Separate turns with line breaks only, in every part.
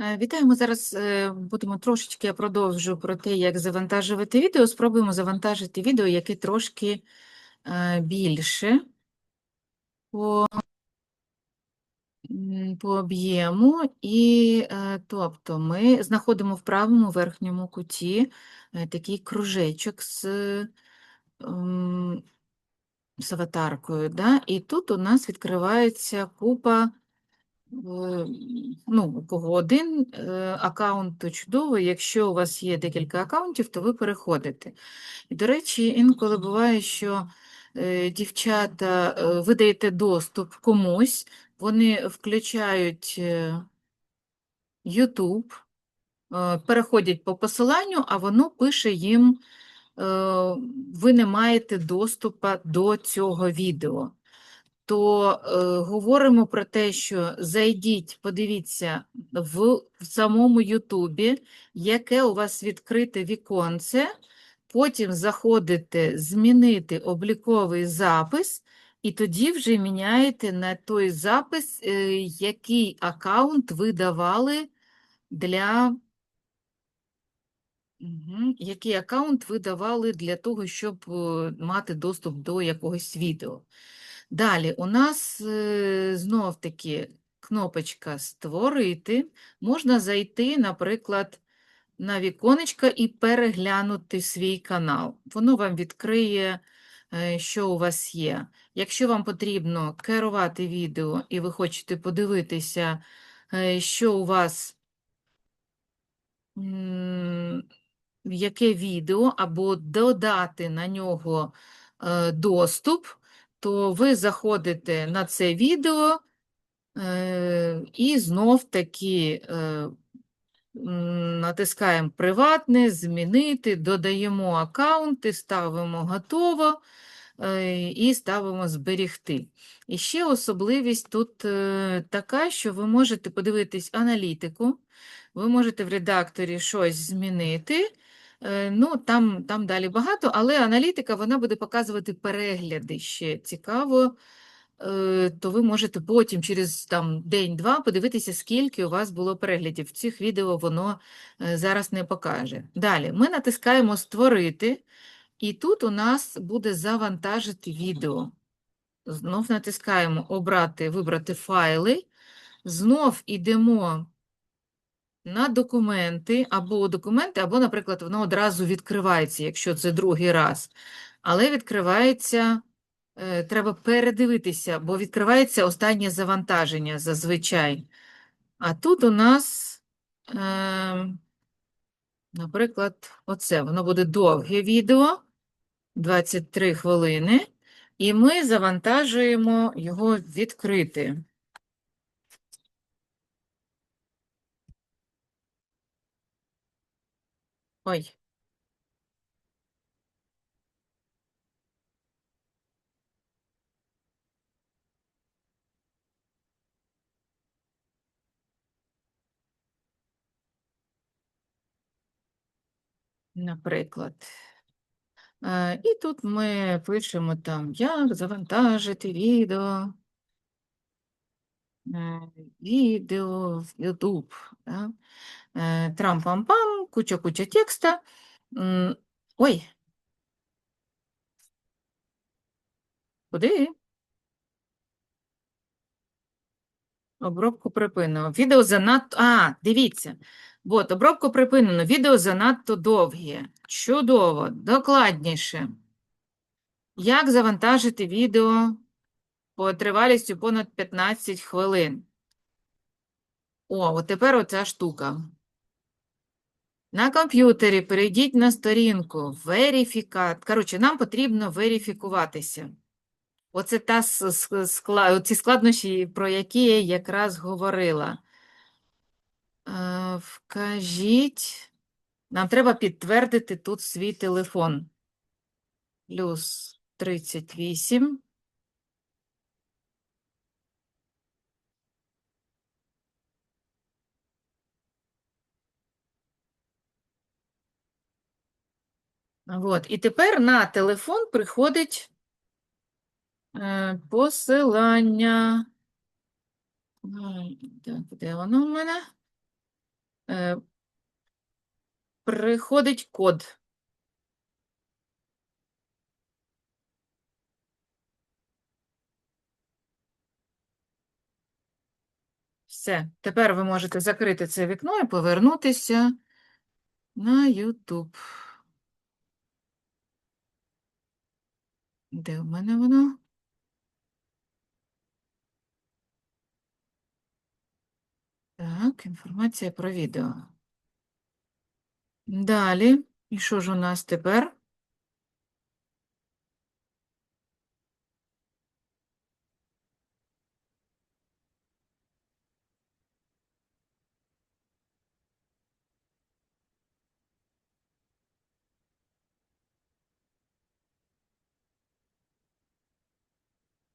Е, Вітаємо. Зараз е, будемо трошечки, я продовжу про те, як завантажувати відео. Спробуємо завантажити відео, яке трошки е, більше по, по об'єму. І, тобто, ми знаходимо в правому верхньому куті такий кружечок з, ем, з аватаркою. Да? І тут у нас відкривається купа. Ну, у кого один е, аккаунт, то чудово. Якщо у вас є декілька аккаунтів, то ви переходите. І, до речі, інколи буває, що е, дівчата, е, ви даєте доступ комусь, вони включають YouTube, переходять по посиланню, а воно пише їм, ви не маєте доступу до цього відео то е, говоримо про те, що зайдіть, подивіться в, в самому Ютубі, яке у вас відкрите віконце, потім заходите змінити обліковий запис, і тоді вже міняєте на той запис, е, який аккаунт ви давали для. Який аккаунт ви давали для того, щоб е, мати доступ до якогось відео? Далі у нас е, знов-таки кнопочка Створити. Можна зайти, наприклад, на віконечко і переглянути свій канал. Воно вам відкриє, е, що у вас є. Якщо вам потрібно керувати відео і ви хочете подивитися, е, що у вас. Яке відео або додати на нього доступ, то ви заходите на це відео е, і знов таки е, натискаємо приватне, змінити, додаємо аккаунти, ставимо готово е, і ставимо зберігти. І ще особливість тут така, що ви можете подивитись аналітику, ви можете в редакторі щось змінити. Е, Ну, там, там далі багато, але аналітика вона буде показувати перегляди ще цікаво, е, то ви можете потім через там, день-два подивитися, скільки у вас було переглядів. Цих відео воно е, зараз не покаже. Далі ми натискаємо Створити, і тут у нас буде завантажити відео. Знов натискаємо Обрати, вибрати файли, знов ідемо на документи, або документи, або, наприклад, воно одразу відкривається, якщо це другий раз. Але відкривається, е, треба передивитися, бо відкривається останнє завантаження зазвичай. А тут у нас, е, наприклад, оце, воно буде довге відео, 23 хвилини, і ми завантажуємо його відкрити. Ой. Наприклад. Е, І тут ми пишемо там, як завантажити відео. В YouTube. Да? Е, Трам-пам-пам, куча-куча текста. Ой. Куди? Обробку припинено. Відео занадто. А, дивіться. От, обробку припинено. Відео занадто довге. Чудово, докладніше. Як завантажити відео по тривалістю понад 15 хвилин? О, от тепер оця штука. На комп'ютері перейдіть на сторінку верифікат. Коротше, нам потрібно верифікуватися. Оце та скла... ці складнощі, про які я якраз говорила. Е, Вкажіть. Нам треба підтвердити тут свій телефон. Плюс 38. От. І тепер на телефон приходить е, посилання. Так, де воно в мене? Е, Приходить код. Все, тепер ви можете закрити це вікно і повернутися на YouTube. Де в мене воно? Так, інформація про відео. Далі. І що ж у нас тепер?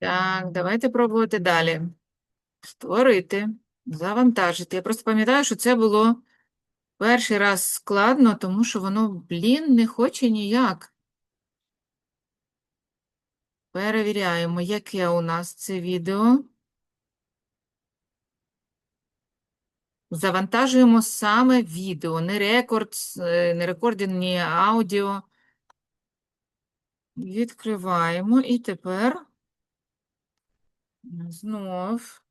Так, давайте пробувати далі. Створити, завантажити. Я просто пам'ятаю, що це було перший раз складно, тому що воно, блін, не хоче ніяк. Перевіряємо, яке у нас це відео. Завантажуємо саме відео, не рекорд, е, не рекординг, ні аудіо. Відкриваємо і тепер знов.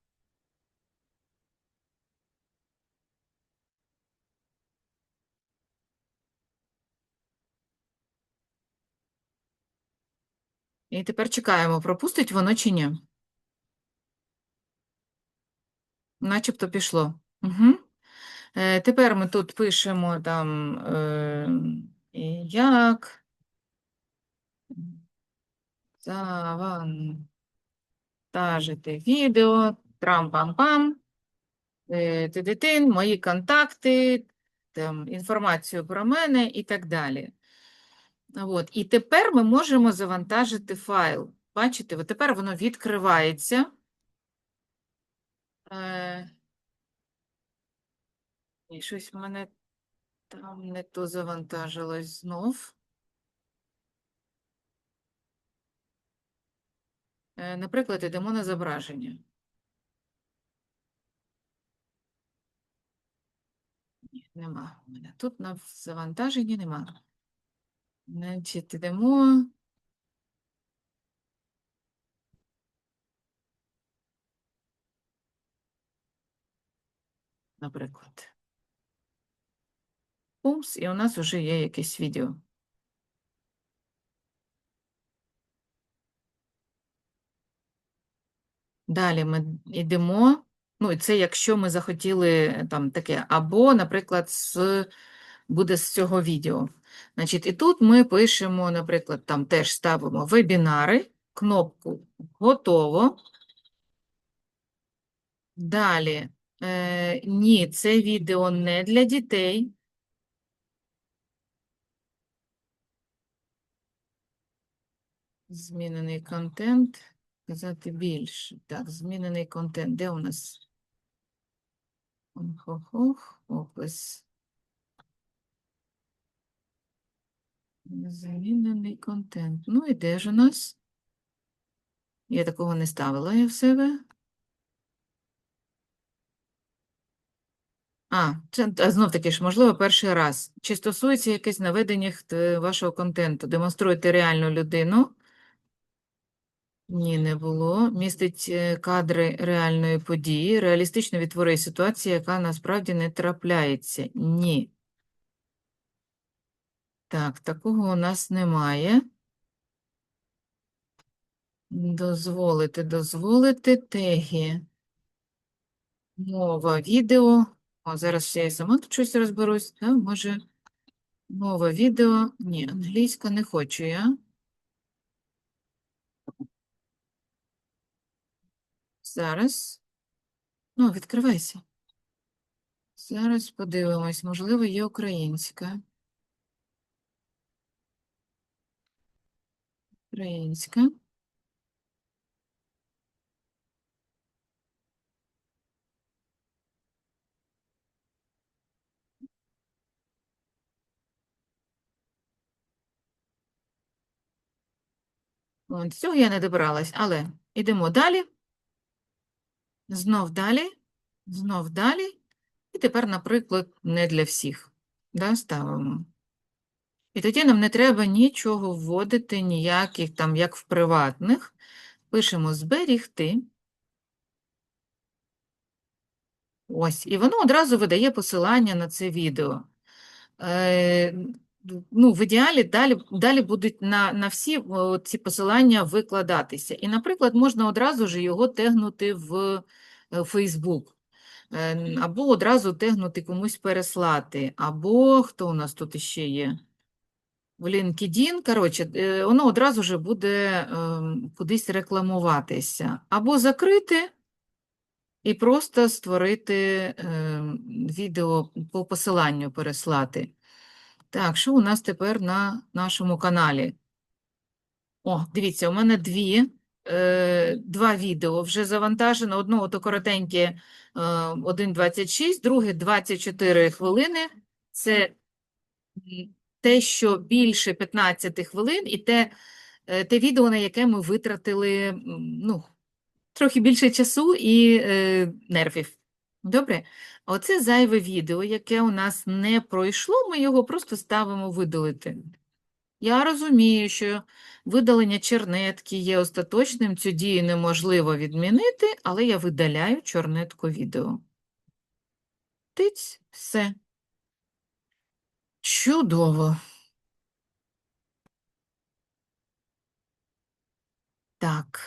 І тепер чекаємо, пропустить воно чи ні. Начебто пішло. Угу. Е, тепер ми тут пишемо там е, як завантажити відео, трам-пам-пам, е, мої контакти, там, інформацію про мене і так далі. От. І тепер ми можемо завантажити файл. Бачите, от тепер воно відкривається. Е, І щось в мене там не то завантажилось знов. Наприклад, йдемо на зображення. Ні, нема. в мене Тут на завантаженні нема. Значить, йдемо. Наприклад. Пумс, і у нас вже є якесь відео. Далі ми йдемо. Ну, і це якщо ми захотіли е, там таке, або, наприклад, з, буде з цього відео. Значить, і тут ми пишемо, наприклад, там теж ставимо вебінари, кнопку готово. Далі, е, ні, це відео не для дітей. Змінений контент. Казати більше. Так, змінений контент. Де у нас? Ох-ох-ох, опис. Змінений контент. Ну і де ж у нас? Я такого не ставила я в себе. А, це знов таки ж, можливо, перший раз. Чи стосується якесь наведення вашого контенту? Демонструєте реальну людину? Ні, не було. Містить е, кадри реальної події, реалістично відтворює ситуацію, яка насправді не трапляється. Ні. Так, такого у нас немає. Дозволити, дозволити теги. Мова, відео. О, зараз я і сама тут щось розберусь. Да? Може, мова, відео. Ні, англійська не хочу я. Зараз. Ну, відкривайся. Зараз подивимось. Можливо, є українська. Українська. От, цього я не добралась, але йдемо далі. Знов далі, знов далі. І тепер, наприклад, не для всіх. Да, ставимо. І тоді нам не треба нічого вводити, ніяких там, як в приватних. Пишемо зберігти. Ось, і воно одразу видає посилання на це відео. Е, ну, в ідеалі далі, далі будуть на, на всі ці посилання викладатися. І, наприклад, можна одразу ж його тегнути в е, Facebook, Е, або одразу тегнути комусь переслати, або хто у нас тут іще є? В LinkedIn, коротше, е, воно одразу ж буде ем, кудись рекламуватися. Або закрити і просто створити відео по посиланню переслати. Так, що у нас тепер на нашому каналі? О, дивіться, у мене дві, е, два відео вже завантажено. Одного то коротеньке е, 1.26, друге 24 хвилини. Це те, що більше 15 хвилин, і те, е, те відео, на яке ми витратили ну, трохи більше часу і е, нервів. Добре? Оце зайве відео, яке у нас не пройшло, ми його просто ставимо видалити. Я розумію, що видалення чернетки є остаточним, цю дію неможливо відмінити, але я видаляю чорнетку відео. Тиць, все. Чудово. Так,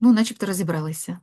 ну, начебто розібралися.